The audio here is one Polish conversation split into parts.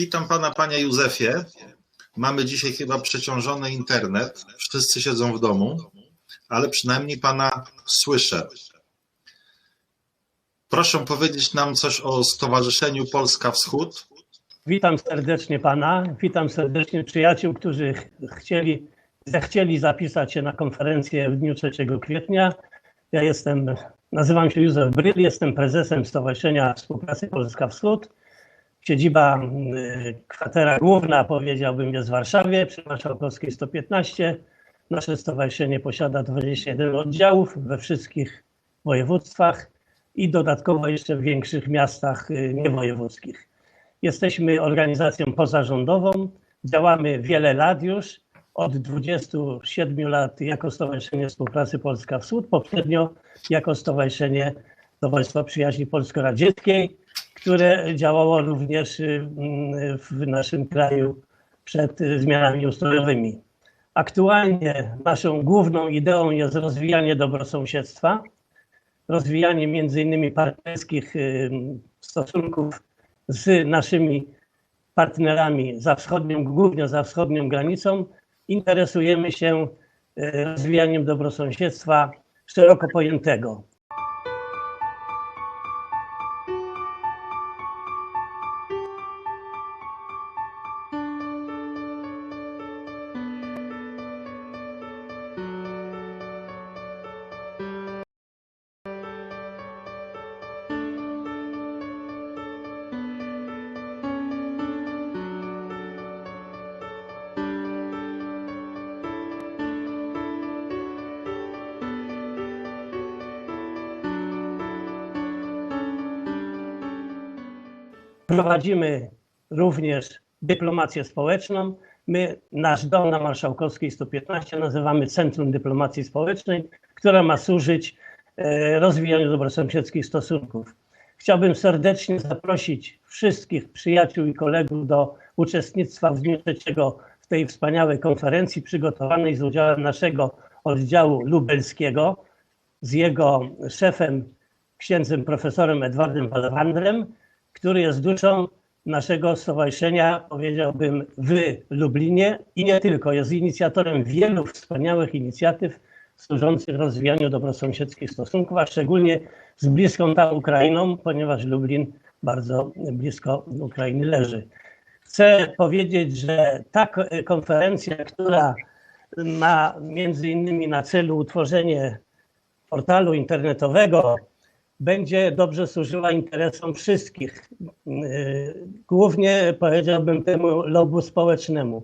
Witam pana, panie Józefie. Mamy dzisiaj chyba przeciążony internet. Wszyscy siedzą w domu, ale przynajmniej pana słyszę. Proszę powiedzieć nam coś o Stowarzyszeniu Polska Wschód. Witam serdecznie pana, witam serdecznie przyjaciół, którzy ch- chcieli, zechcieli zapisać się na konferencję w dniu 3 kwietnia. Ja jestem, nazywam się Józef Bryl, jestem prezesem Stowarzyszenia Współpracy Polska Wschód. Siedziba, y, kwatera główna powiedziałbym jest w Warszawie przy Marszałkowskiej 115. Nasze stowarzyszenie posiada 21 oddziałów we wszystkich województwach i dodatkowo jeszcze w większych miastach y, niewojewódzkich. Jesteśmy organizacją pozarządową, działamy wiele lat już, od 27 lat jako Stowarzyszenie Współpracy Polska Wschód, poprzednio jako Stowarzyszenie Towarzystwa Przyjaźni Polsko-Radzieckiej, które działało również y, mm, w naszym kraju przed zmianami ustrojowymi. Aktualnie naszą główną ideą jest rozwijanie dobrosąsiedztwa, rozwijanie między innymi partnerskich y, stosunków z naszymi partnerami za wschodnią, głównie za wschodnią granicą. Interesujemy się y, rozwijaniem dobrosąsiedztwa szeroko pojętego. Prowadzimy również dyplomację społeczną. My nasz dom na Marszałkowskiej 115 nazywamy Centrum Dyplomacji Społecznej, która ma służyć e, rozwijaniu dobrosąsiedzkich stosunków. Chciałbym serdecznie zaprosić wszystkich przyjaciół i kolegów do uczestnictwa w dniu trzeciego w tej wspaniałej konferencji przygotowanej z udziałem naszego oddziału lubelskiego z jego szefem, księdzem profesorem Edwardem Walwandrem, który jest duszą naszego stowarzyszenia, powiedziałbym, w Lublinie i nie tylko. Jest inicjatorem wielu wspaniałych inicjatyw służących rozwijaniu dobrosąsiedzkich stosunków, a szczególnie z bliską tam Ukrainą, ponieważ Lublin bardzo blisko Ukrainy leży. Chcę powiedzieć, że ta ko- konferencja, która ma między innymi na celu utworzenie portalu internetowego, będzie dobrze służyła interesom wszystkich. Yy, Głównie powiedziałbym temu lobu społecznemu.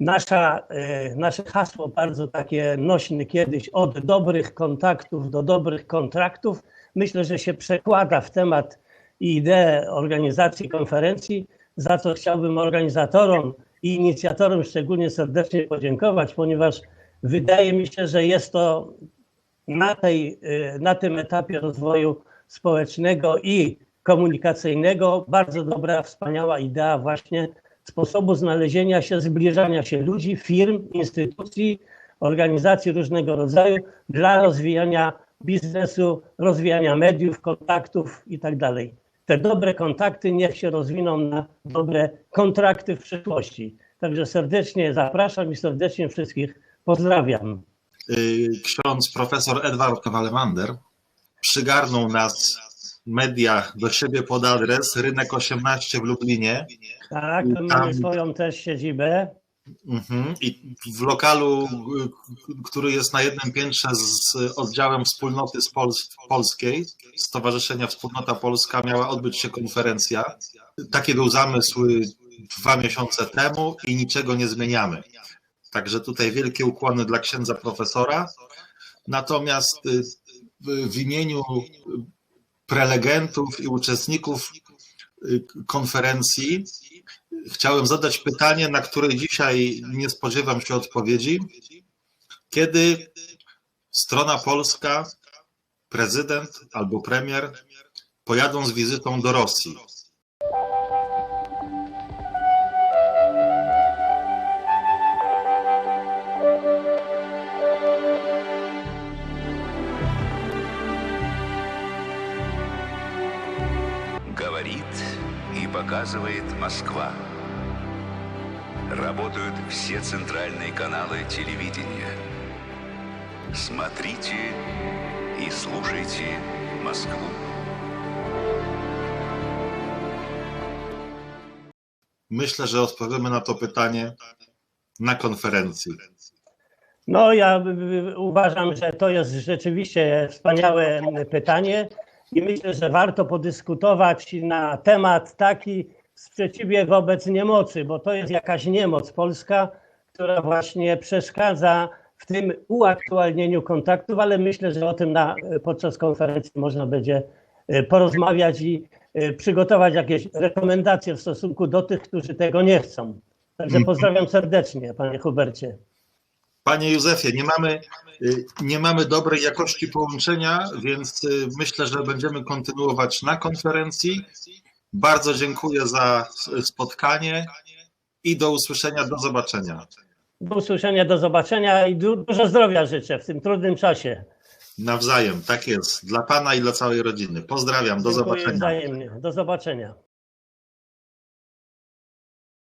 Nasza, yy, nasze hasło bardzo takie nośne kiedyś od dobrych kontaktów do dobrych kontraktów myślę, że się przekłada w temat i ideę organizacji konferencji, za co chciałbym organizatorom i inicjatorom szczególnie serdecznie podziękować, ponieważ wydaje mi się, że jest to na, tej, y, na tym etapie rozwoju społecznego i komunikacyjnego bardzo dobra, wspaniała idea właśnie sposobu znalezienia się, zbliżania się ludzi, firm, instytucji, organizacji różnego rodzaju dla rozwijania biznesu, rozwijania mediów, kontaktów i tak. Te dobre kontakty niech się rozwiną na dobre kontrakty w przyszłości. Także serdecznie zapraszam i serdecznie wszystkich pozdrawiam. Y, Ksiądz profesor Edward Walemander przygarnął nas w mediach do siebie pod adres Rynek 18 w Lublinie. Tak, Tam- mamy swoją też siedzibę. Mhm. I w lokalu, który jest na jednym piętrze z oddziałem wspólnoty z Pols- polskiej, Stowarzyszenia Wspólnota Polska, miała odbyć się konferencja. Taki był zamysł dwa miesiące temu i niczego nie zmieniamy. Także tutaj wielkie ukłony dla księdza profesora. Natomiast y, w, imieniu prelegentów i uczestników y, konferencji chciałem zadać pytanie, na które dzisiaj nie spodziewam się odpowiedzi. Kiedy strona polska, prezydent albo premier pojadą z wizytą do Rosji? показывает Москва. Работают все центральные каналы телевидения. Смотрите и слушайте Москву. Myślę, że odpowiemy na to pytanie na konferencji. No, ja y, y, uważam, że to jest rzeczywiście wspaniałe pytanie i myślę, że warto podyskutować na temat taki sprzeciwie wobec niemocy, bo to jest jakaś niemoc polska, która właśnie przeszkadza w tym uaktualnieniu kontaktów, ale myślę, że o tym na, podczas konferencji można będzie y, porozmawiać i y, przygotować jakieś rekomendacje w stosunku do tych, którzy tego nie chcą. Także pozdrawiam serdecznie, panie Hubercie. Panie Józefie, nie mamy, y, nie mamy dobrej jakości połączenia, więc y, myślę, że będziemy kontynuować na konferencji. Bardzo dziękuję za spotkanie i do usłyszenia, do zobaczenia. Do usłyszenia, do zobaczenia i du- dużo zdrowia życzę w tym trudnym czasie. Nawzajem, tak jest. Dla Pana i dla całej rodziny. Pozdrawiam, do Dziękuję zobaczenia. wzajemnie. Do zobaczenia.